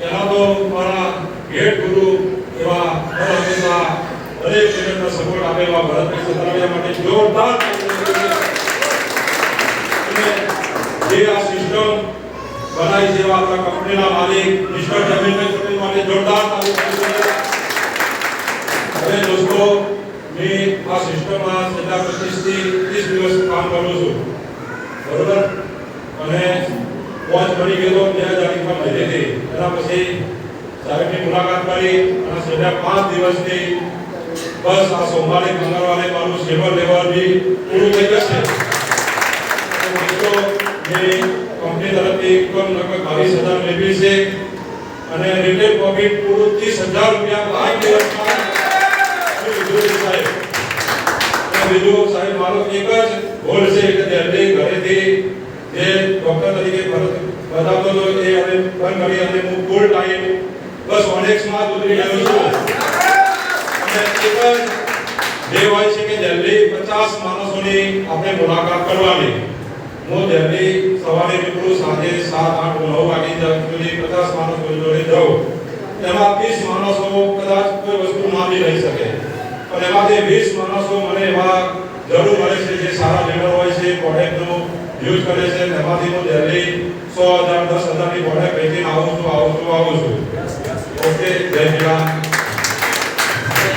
એના તો મારા ભેટ ગુરુ એવા હંમેશા દરેક જગતનો સપોર્ટ આપે એવા ભરતભાઈ સતરાવિયા માટે જોરદાર જે આ સિસ્ટમ બનાવી છે આપણા કંપનીના માલિક મિસ્ટર જમીનભાઈ પટેલ માટે જોરદાર. હવે દોસ્તો, મેં આ સિસ્ટમમાં છેલ્લા પચીસથી ત્રીસ દિવસ કામ કરું છું. બરોબર? અને પાંચ મળી ગયો બે હજાર એકમાં એના પછી સાહેબની મુલાકાત કરી અને છેલ્લા પાંચ દિવસથી બસ આ સોમવારે, મંગળવારે મારું સેવર લેવલ બી પૂરું થઈ જશે મિત્રો, જે કંપની તરફથી એકમ લગભગ બાવીસ હજાર મેળવી છે અને રિટેલ પ્રોફિટ પૂરું ત્રીસ હજાર રૂપિયા પાંચ દિવસમાં બીજું સાહેબ. મારો એક જ ગોલ છે કે જલ્દી ઘરેથી જે ડોક્ટર તરીકે ફરજ બતાવતો હતો એ હવે બંધ કરી અને હું ફૂલ ટાઈમ બસ ઓનેક્સમાં જ ઉતરી ગયો છું અને એક જ હોય છે કે દિલ્હી પચાસ માણસોની આપણે મુલાકાત કરવાની હું જલ્દી સવારે નીકળું સાંજે સાત આઠ નવ વાગે પચાસ માણસો જોડે જાઉં એમાં વીસ માણસો કદાચ કોઈ વસ્તુ ના બી રહી શકે પણ એમાંથી વીસ માણસો મને એવા જરૂર મળે છે, જે સારા લીડર હોય છે પ્રોડક્ટનો યુઝ કરે છે એમાંથી હું ડેલી સો હજાર, દસ હજારની પ્રોડક્ટ વેચીને આવું છું આવું છું આવું છું. ઓકે જય રામ